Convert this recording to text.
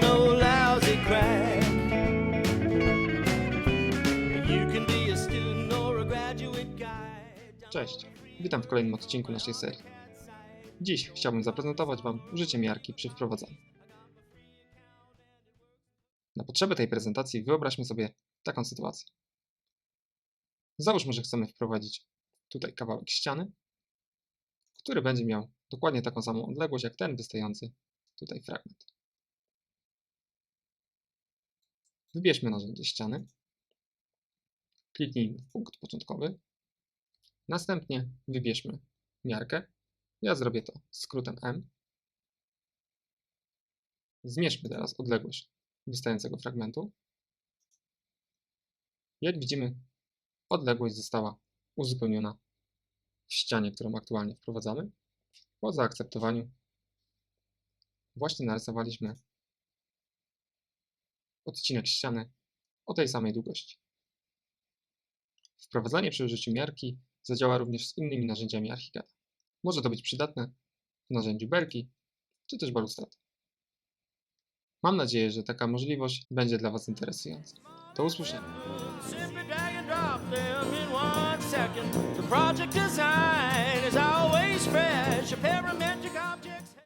no. Cześć, witam w kolejnym odcinku naszej serii. Dziś chciałbym zaprezentować Wam użycie miarki przy wprowadzaniu. Na potrzeby tej prezentacji wyobraźmy sobie taką sytuację. Załóżmy, że chcemy wprowadzić tutaj kawałek ściany, który będzie miał dokładnie taką samą odległość jak ten wystający tutaj fragment. Wybierzmy narzędzie ściany, kliknijmy w punkt początkowy, następnie wybierzmy miarkę. Ja zrobię to skrótem M. Zmierzmy teraz odległość wystającego fragmentu. Jak widzimy, odległość została uzupełniona w ścianie, którą aktualnie wprowadzamy. Po zaakceptowaniu właśnie narysowaliśmy odcinek ściany o tej samej długości. Wprowadzanie przy użyciu miarki zadziała również z innymi narzędziami Archicada. Może to być przydatne w narzędziu Berki czy też Balustrada. Mam nadzieję, że taka możliwość będzie dla Was interesująca. Do usłyszenia.